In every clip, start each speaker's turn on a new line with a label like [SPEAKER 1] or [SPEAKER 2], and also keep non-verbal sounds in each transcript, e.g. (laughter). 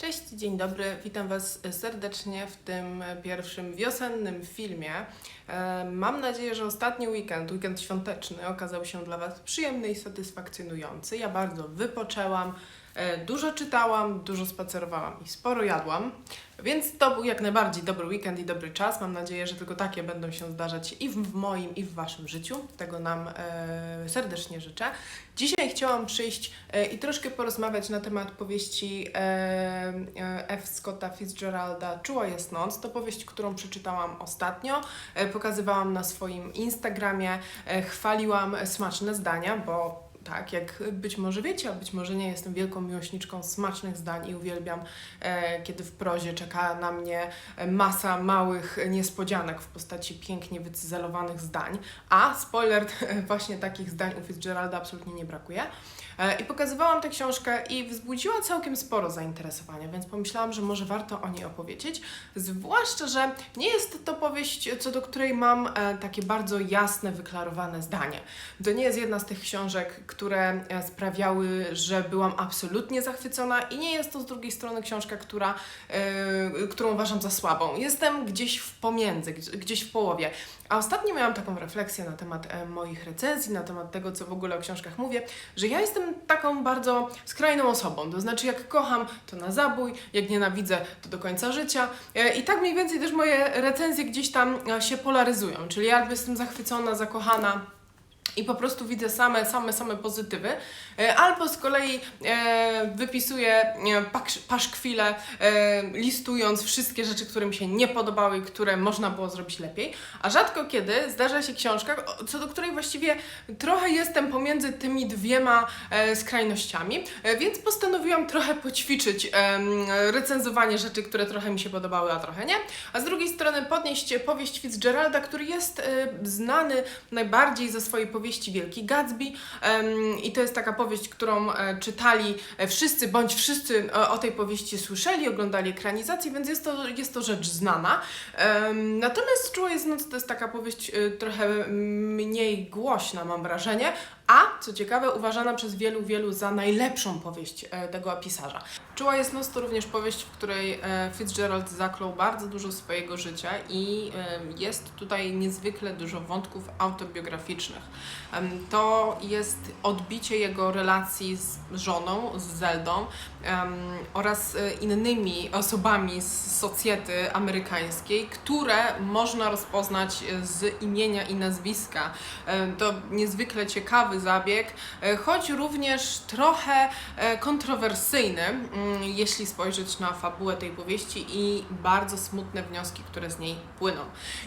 [SPEAKER 1] Cześć, dzień dobry. Witam Was serdecznie w tym pierwszym wiosennym filmie. E, Mam nadzieję, że ostatni weekend, weekend świąteczny, okazał się dla Was przyjemny i satysfakcjonujący. Ja bardzo wypoczęłam, dużo czytałam, dużo spacerowałam i sporo jadłam, więc to był jak najbardziej dobry weekend i dobry czas. Mam nadzieję, że tylko takie będą się zdarzać i w moim, i w Waszym życiu. Tego nam e, serdecznie życzę. Dzisiaj chciałam przyjść e, i troszkę porozmawiać na temat powieści e, e, F. Scotta Fitzgeralda Czuła jest noc. To powieść, którą przeczytałam ostatnio. E, pokazywałam na swoim Instagramie, e, chwaliłam smaczne zdania, bo tak, jak być może wiecie, a być może nie, jestem wielką miłośniczką smacznych zdań i uwielbiam, e, kiedy w prozie czeka na mnie e, masa małych niespodzianek w postaci pięknie wycyzelowanych zdań. A, spoiler, (laughs) właśnie takich zdań u Fitzgeralda absolutnie nie brakuje. E, I pokazywałam tę książkę i wzbudziła całkiem sporo zainteresowania, więc pomyślałam, że może warto o niej opowiedzieć. Zwłaszcza, że nie jest to powieść, co do której mam e, takie bardzo jasne, wyklarowane zdanie. To nie jest jedna z tych książek, które e, sprawiały, że byłam absolutnie zachwycona, i nie jest to z drugiej strony książka, która, e, którą uważam za słabą. Jestem gdzieś w pomiędzy, gdzieś w połowie. A ostatnio miałam taką refleksję na temat e, moich recenzji, na temat tego, co w ogóle o książkach mówię, że ja jestem taką bardzo skrajną osobą. To znaczy, jak kocham, to na zabój, jak nienawidzę, to do końca życia. E, I tak mniej więcej też moje recenzje gdzieś tam e, się polaryzują. Czyli albo jestem zachwycona, zakochana. I po prostu widzę same, same, same pozytywy, E, albo z kolei e, wypisuję e, paszkwile, e, listując wszystkie rzeczy, które mi się nie podobały które można było zrobić lepiej. A rzadko kiedy zdarza się książka, co do której właściwie trochę jestem pomiędzy tymi dwiema e, skrajnościami, e, więc postanowiłam trochę poćwiczyć em, recenzowanie rzeczy, które trochę mi się podobały, a trochę nie. A z drugiej strony podnieść powieść Fitzgeralda, który jest e, znany najbardziej ze swojej powieści Wielki Gatsby i to jest taka powieść, którą e, czytali e, wszyscy, bądź wszyscy e, o tej powieści słyszeli, oglądali ekranizację, więc jest to, jest to rzecz znana. Natomiast Czuła jest noc to jest taka powieść trochę mniej głośna, mam wrażenie, a co ciekawe, uważana przez wielu, wielu za najlepszą powieść e, tego pisarza. Czuła jest noc to również powieść, w której e, Fitzgerald zaklął bardzo dużo swojego życia i jest tutaj niezwykle dużo wątków autobiograficznych. To jest odbicie jego relacji z żoną, z Zeldą oraz e, innymi osobami z socjety amerykańskiej, które można rozpoznać z imienia i nazwiska. To niezwykle ciekawy zabieg, e, choć również trochę e, kontrowersyjny, mm, jeśli spojrzeć na fabułę tej powieści i bardzo smutne wnioski, które z niej płyną.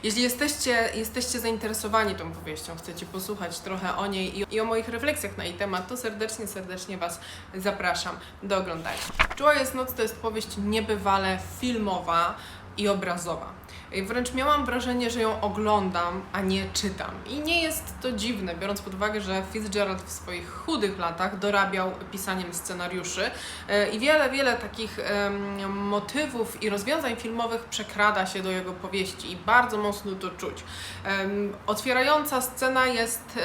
[SPEAKER 1] Jeśli jesteście, jesteście zainteresowani tą powieścią, chcecie posłuchać trochę o niej i, i o moich refleksjach na jej temat, to serdecznie, serdecznie Was zapraszam do oglądania. Czuła jest noc to jest powieść niebywale filmowa i obrazowa. Wręcz miałam wrażenie, że ją oglądam, a nie czytam. I nie jest to dziwne, biorąc pod uwagę, że Fitzgerald w swoich chudych latach dorabiał pisaniem scenariuszy e, i wiele, wiele takich motywów i rozwiązań filmowych przekrada się do jego powieści i bardzo mocno to czuć. Otwierająca scena jest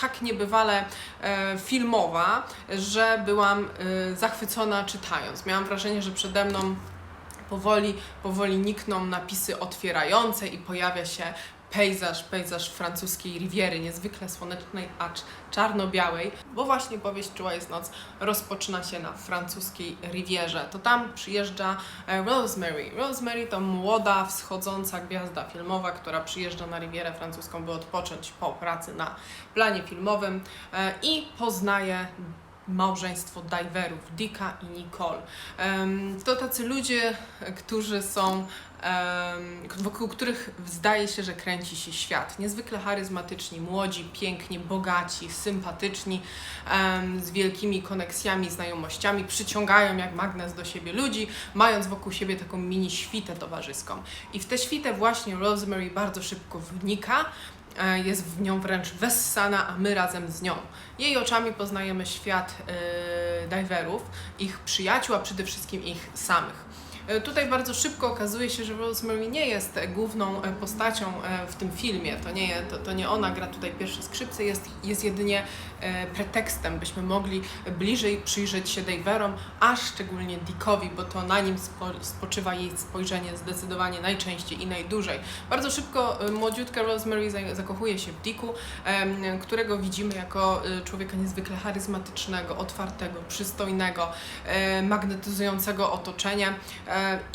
[SPEAKER 1] tak niebywale e, filmowa, że byłam e, zachwycona czytając. Miałam wrażenie, że przede mną powoli, powoli nikną napisy otwierające i pojawia się pejzaż, pejzaż francuskiej Riviery, niezwykle słonecznej, acz czarno-białej, bo właśnie powieść Czuła jest noc rozpoczyna się na francuskiej Rivierze. To tam przyjeżdża e, Rosemary. Rosemary to młoda, wschodząca gwiazda filmowa, która przyjeżdża na Rivierę francuską, by odpocząć po pracy na planie filmowym e, i poznaje małżeństwo diverów, Dicka i Nicole. To tacy ludzie, którzy są, wokół których zdaje się, że kręci się świat. Niezwykle charyzmatyczni, młodzi, piękni, bogaci, sympatyczni, z wielkimi koneksjami, znajomościami, przyciągają jak magnes do siebie ludzi, mając wokół siebie taką mini świtę towarzyską. I w tę świtę właśnie Rosemary bardzo szybko wnika, jest w nią wręcz wessana, a my razem z nią. Jej oczami poznajemy świat e, diverów, ich przyjaciół, a przede wszystkim ich samych. E, Tutaj bardzo szybko okazuje się, że Rosemary nie jest e, główną e, postacią w tym filmie. To nie, to, to nie ona gra tutaj pierwsze skrzypce, jest, jest jedynie pretekstem, byśmy mogli bliżej przyjrzeć się Daverom, a szczególnie Dickowi, bo to na nim spo, spoczywa jej spojrzenie zdecydowanie najczęściej i najdłużej. Bardzo szybko młodziutka Rosemary za- zakochuje się w Dicku, którego widzimy jako człowieka niezwykle charyzmatycznego, otwartego, przystojnego, magnetyzującego otoczenie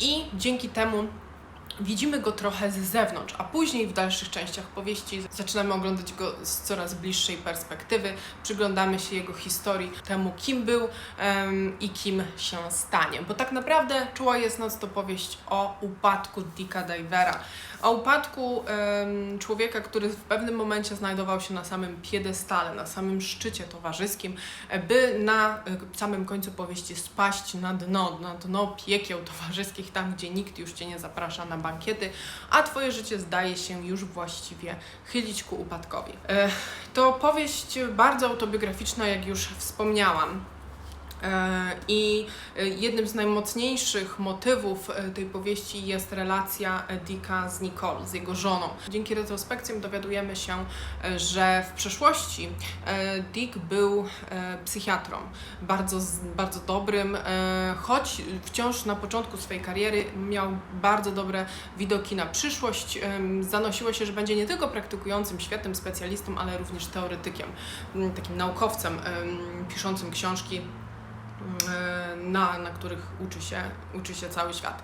[SPEAKER 1] i dzięki temu widzimy go trochę z zewnątrz, a później w dalszych częściach powieści zaczynamy oglądać go z coraz bliższej perspektywy, przyglądamy się jego historii, temu kim był em, i kim się stanie. Bo tak naprawdę Czuła jest noc to powieść o upadku Dicka Divera, o upadku em, człowieka, który w pewnym momencie znajdował się na samym piedestale, na samym szczycie towarzyskim, by na e, samym końcu powieści spaść na dno, na dno piekieł towarzyskich, tam gdzie nikt już Cię nie zaprasza na a Twoje życie zdaje się już właściwie chylić ku upadkowi. E, To powieść bardzo autobiograficzna, jak już wspomniałam. E, I e, jednym z najmocniejszych motywów e, tej powieści jest relacja Dicka z Nicole, z jego żoną. Dzięki retrospekcjom dowiadujemy się, że w przeszłości Dick był psychiatrą, bardzo, bardzo dobrym, choć wciąż na początku swojej kariery miał bardzo dobre widoki na przyszłość. Zanosiło się, że będzie nie tylko praktykującym, świetnym specjalistą, ale również teoretykiem, takim naukowcem, em, piszącym książki na, na których uczy się, uczy się cały świat.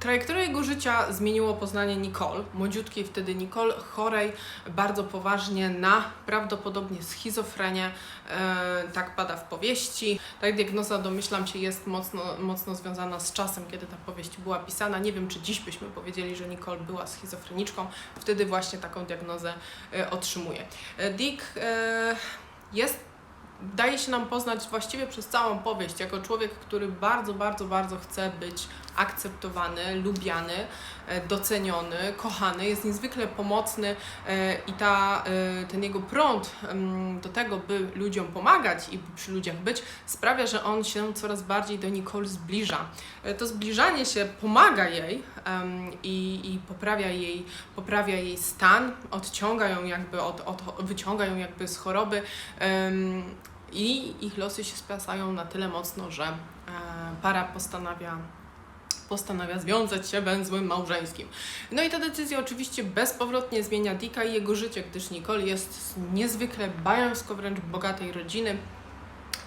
[SPEAKER 1] Trajektorię jego życia zmieniło poznanie Nicole, młodziutkiej wtedy Nicole, chorej bardzo poważnie na prawdopodobnie schizofrenię, e, tak pada w powieści. Ta diagnoza, domyślam się, jest mocno, mocno związana z czasem, kiedy ta powieść była pisana. Nie wiem, czy dziś byśmy powiedzieli, że Nicole była schizofreniczką, wtedy właśnie taką diagnozę e, otrzymuje. E, Dick e, jest daje się nam poznać właściwie przez całą powieść jako człowiek, który bardzo, bardzo, bardzo chce być akceptowany, lubiany, e, doceniony, kochany, jest niezwykle pomocny e, i ta, e, ten jego prąd do tego, by ludziom pomagać i przy ludziach być, sprawia, że on się coraz bardziej do Nicole zbliża. To zbliżanie się pomaga jej i, i poprawia, jej, poprawia jej stan, odciąga ją jakby, od, od, wyciąga ją jakby z choroby. i ich losy się splasają na tyle mocno, że e, para postanawia postanawia związać się węzłem małżeńskim. No i ta decyzja oczywiście bezpowrotnie zmienia Dicka i jego życie, gdyż Nicole jest niezwykle bajansko wręcz bogatej rodziny.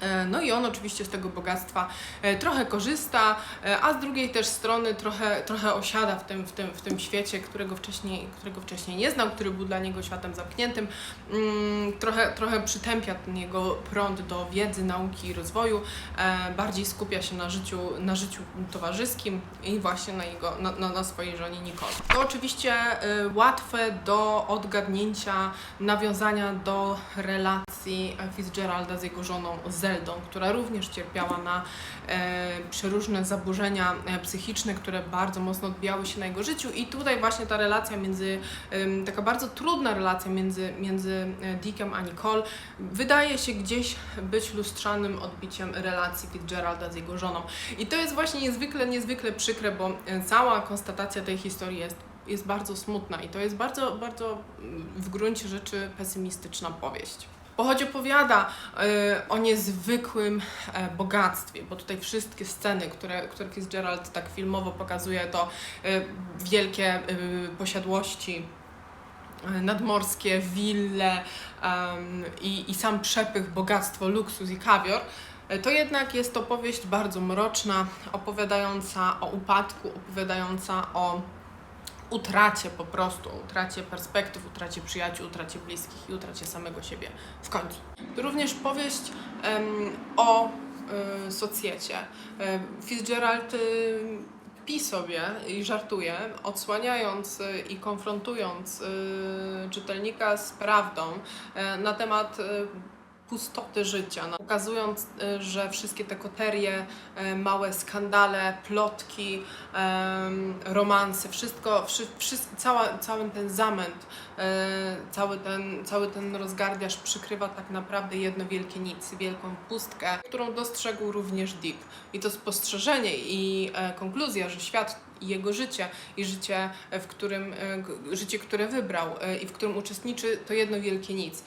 [SPEAKER 1] E, No i on oczywiście z tego bogactwa e, trochę korzysta, e, a z drugiej też strony trochę, trochę osiada w tym, w, tym, w tym świecie, którego wcześniej, którego wcześniej nie znał, który był dla niego światem zamkniętym. Mm, Trochę, trochę przytępia ten jego prąd do wiedzy, nauki i rozwoju. Bardziej skupia się na życiu, na życiu towarzyskim i właśnie na, jego, na, na, swojej żonie Nicole. To oczywiście łatwe do odgadnięcia, nawiązania do relacji Fitzgeralda z jego żoną Zeldą, która również cierpiała na e, przeróżne zaburzenia e, psychiczne, które bardzo mocno odbijały się na jego życiu i tutaj właśnie ta relacja między, taka bardzo trudna relacja między, między e, Dickiem a Nicole wydaje się gdzieś być lustrzanym odbiciem relacji Fitzgeralda z jego żoną. I to jest właśnie niezwykle, niezwykle przykre, bo cała konstatacja tej historii jest jest bardzo smutna i to jest bardzo, bardzo mm, w gruncie rzeczy pesymistyczna powieść. Bo choć opowiada e, o niezwykłym e, bogactwie, bo tutaj wszystkie sceny, które, które Fitzgerald tak filmowo pokazuje, to e, wielkie e, posiadłości nadmorskie, wille i, i sam przepych, bogactwo, luksus i kawior, to jednak jest to powieść bardzo mroczna, opowiadająca o upadku, opowiadająca o utracie po prostu, utracie perspektyw, utracie przyjaciół, utracie bliskich i utracie samego siebie w końcu. To również powieść em, o y, socjecie. Em, Fitzgerald y, pi sobie i żartuje, odsłaniając y, i konfrontując y, czytelnika z prawdą y, na temat y, pustoty życia, pokazując, y, że wszystkie te koterie, y, małe skandale, plotki, em, romanse, wszystko, wszy, wszy, cała, cały ten zamęt, y, cały ten, cały ten rozgardiaż przykrywa tak naprawdę jedno wielkie nic, wielką pustkę, którą dostrzegł również Dick. I to spostrzeżenie i e, konkluzja, że świat i jego życie i życie, e, w którym, e, życie, które wybrał i w którym uczestniczy, to jedno wielkie nic.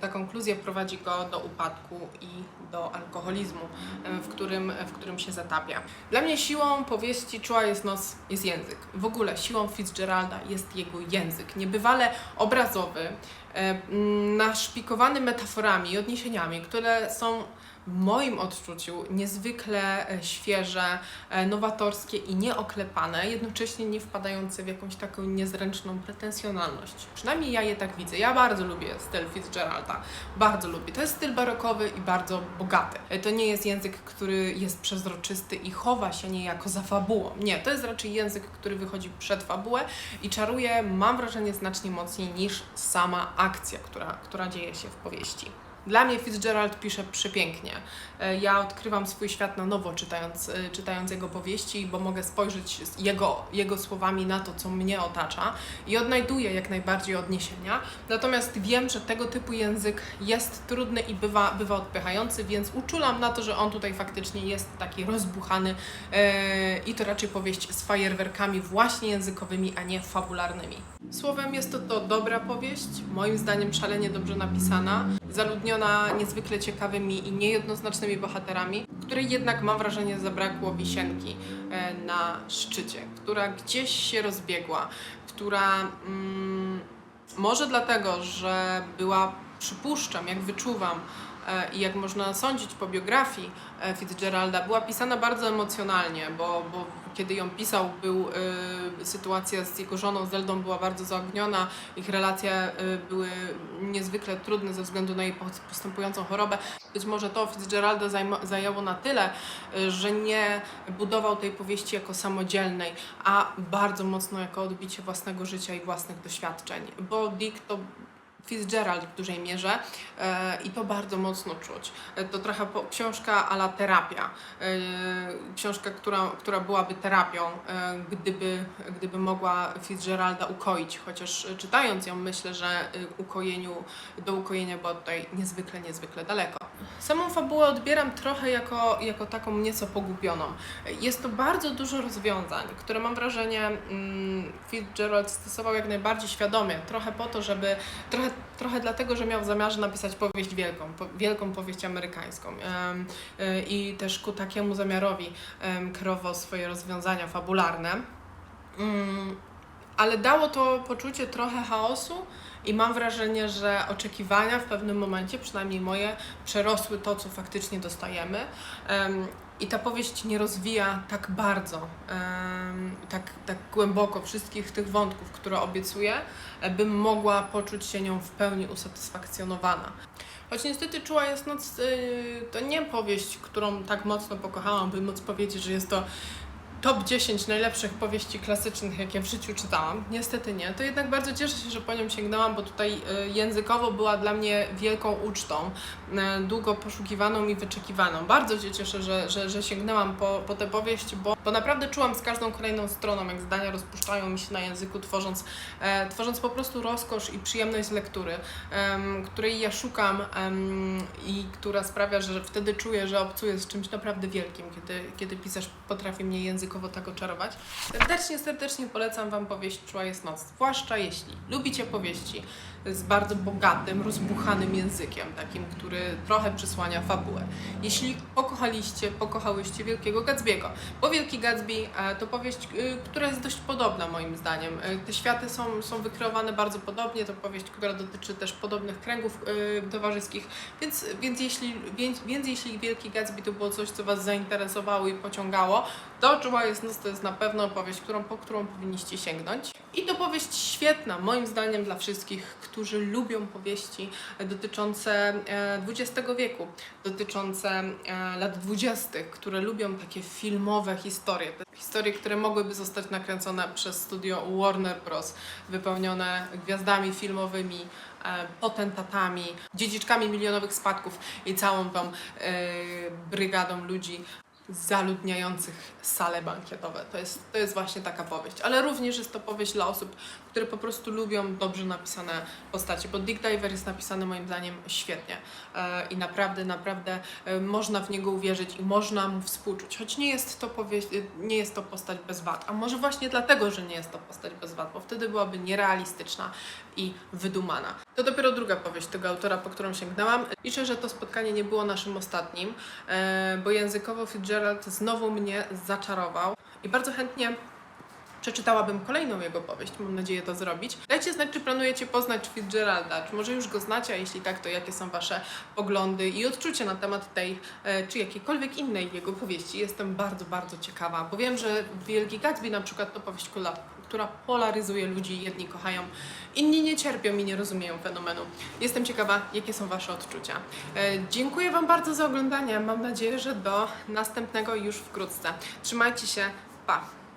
[SPEAKER 1] Ta konkluzja prowadzi go do upadku i do alkoholizmu, w którym, w którym się zatapia. Dla mnie siłą powieści Czuła jest nos, jest język. W ogóle siłą Fitzgeralda jest jego język. Niebywale obrazowy, naszpikowany metaforami i odniesieniami, które są w moim odczuciu niezwykle e, świeże, e, nowatorskie i nieoklepane, jednocześnie nie wpadające w jakąś taką niezręczną pretensjonalność. Przynajmniej ja je tak widzę. Ja bardzo lubię styl Fitzgeralda. Bardzo lubię. To jest styl barokowy i bardzo bogaty. E, To nie jest język, który jest przezroczysty i chowa się niejako za fabułą. Nie, to jest raczej język, który wychodzi przed fabułę i czaruje, mam wrażenie, znacznie mocniej niż sama akcja, która, która dzieje się w powieści. Dla mnie Fitzgerald pisze przepięknie. E, Ja odkrywam swój świat na nowo, czytając, e, czytając jego powieści, bo mogę spojrzeć jego, jego słowami na to, co mnie otacza i odnajduję jak najbardziej odniesienia. Natomiast wiem, że tego typu język jest trudny i bywa, bywa odpychający, więc uczulam na to, że on tutaj faktycznie jest taki rozbuchany e, i to raczej powieść z fajerwerkami właśnie językowymi, a nie fabularnymi. Słowem jest to, to dobra powieść, moim zdaniem szalenie dobrze napisana, zaludniona niezwykle ciekawymi i niejednoznacznymi bohaterami, której jednak mam wrażenie zabrakło wisienki e, na szczycie, która gdzieś się rozbiegła, która mm, może dlatego, że była, przypuszczam, jak wyczuwam e, i jak można sądzić po biografii e, Fitzgeralda, była pisana bardzo emocjonalnie, bo, bo kiedy ją pisał, był, y, sytuacja z jego żoną Zeldą była bardzo zaogniona, ich relacje y, były niezwykle trudne ze względu na jej post- postępującą chorobę. Być może to Fitzgeralda zajęło na tyle, y, że nie budował tej powieści jako samodzielnej, a bardzo mocno jako odbicie własnego życia i własnych doświadczeń, bo Dick to Fitzgerald w dużej mierze e, i to bardzo mocno czuć. E, To trochę książka ala terapia. E, książka, która, która byłaby terapią, gdyby, gdyby mogła Fitzgeralda ukoić, chociaż czytając ją myślę, że ukojeniu, do ukojenia była tutaj niezwykle, niezwykle daleko. Samą fabułę odbieram trochę jako, jako taką nieco pogubioną. Jest to bardzo dużo rozwiązań, które mam wrażenie mm, Fitzgerald stosował jak najbardziej świadomie, trochę po to, żeby, trochę, trochę dlatego, że miał w zamiarze napisać powieść wielką, po, wielką powieść amerykańską Em, y, i też ku takiemu zamiarowi em, kierował swoje rozwiązania fabularne. Mm, ale dało to poczucie trochę chaosu i mam wrażenie, że oczekiwania w pewnym momencie, przynajmniej moje, przerosły to, co faktycznie dostajemy. Em, I ta powieść nie rozwija tak bardzo, tak, tak głęboko wszystkich tych wątków, które obiecuje, e, bym mogła poczuć się nią w pełni usatysfakcjonowana. Choć niestety Czuła jest noc, y, to nie powieść, którą tak mocno pokochałam, by móc powiedzieć, że jest to top 10 najlepszych powieści klasycznych, jakie w życiu czytałam. Niestety nie. To jednak bardzo cieszę się, że po nią sięgnęłam, bo tutaj y, językowo była dla mnie wielką ucztą, y, długo poszukiwaną i wyczekiwaną. Bardzo się cieszę, że, że, że sięgnęłam po, po tę powieść, bo, bo naprawdę czułam z każdą kolejną stroną, jak zdania rozpuszczają mi się na języku, tworząc, e, tworząc po prostu rozkosz i przyjemność z lektury, em, której ja szukam em, i która sprawia, że wtedy czuję, że obcuję z czymś naprawdę wielkim, kiedy, kiedy pisarz potrafi mnie językowo tak oczarować. Serdecznie, serdecznie polecam Wam powieść Czuła jest noc, zwłaszcza jeśli lubicie powieści z bardzo bogatym, rozbuchanym językiem, takim, który trochę przysłania fabułę. Jeśli pokochaliście, pokochałyście Wielkiego Gatsby'ego, bo Wielki Gatsby e, to powieść, y, która jest dość podobna moim zdaniem. E, Te światy są, są wykreowane bardzo podobnie, to powieść, która dotyczy też podobnych kręgów towarzyskich, więc, więc, jeśli, więc, więc jeśli Wielki Gatsby to było coś, co Was zainteresowało i pociągało, to Czuła jest noc to jest na pewno opowieść, którą, po którą powinniście sięgnąć. I to powieść świetna, moim zdaniem, dla wszystkich, którzy lubią powieści dotyczące e, XX wieku, dotyczące e, lat 20., które lubią takie filmowe historie. Te historie, które mogłyby zostać nakręcone przez studio Warner Bros., wypełnione gwiazdami filmowymi, e, potentatami, dziedziczkami milionowych spadków i całą tą e, brygadą ludzi zaludniających sale bankietowe. To jest, to jest właśnie taka powieść. Ale również jest to powieść dla osób, które po prostu lubią dobrze napisane postacie, bo Dick Diver jest napisany moim zdaniem świetnie. E, i naprawdę, naprawdę e, można w niego uwierzyć i można mu współczuć, choć nie jest to powieść, e, nie jest to postać bez wad, a może właśnie dlatego, że nie jest to postać bez wad, bo wtedy byłaby nierealistyczna i wydumana. To dopiero druga powieść tego autora, po którą sięgnęłam. Liczę, że to spotkanie nie było naszym ostatnim, e, bo językowo Fitzgerald znowu mnie zaczarował i bardzo chętnie przeczytałabym kolejną jego powieść. Mam nadzieję to zrobić. Dajcie znać, czy planujecie poznać Fitzgeralda, czy może już go znacie, a jeśli tak, to jakie są Wasze poglądy i odczucia na temat tej, e, czy jakiejkolwiek innej jego powieści. Jestem bardzo, bardzo ciekawa, bo wiem, że Wielki Gatsby na przykład to powieść, która polaryzuje ludzi. Jedni kochają, inni nie cierpią i nie rozumieją fenomenu. Jestem ciekawa, jakie są Wasze odczucia. E, Dziękuję Wam bardzo za oglądanie. Mam nadzieję, że do następnego już wkrótce. Trzymajcie się. Pa!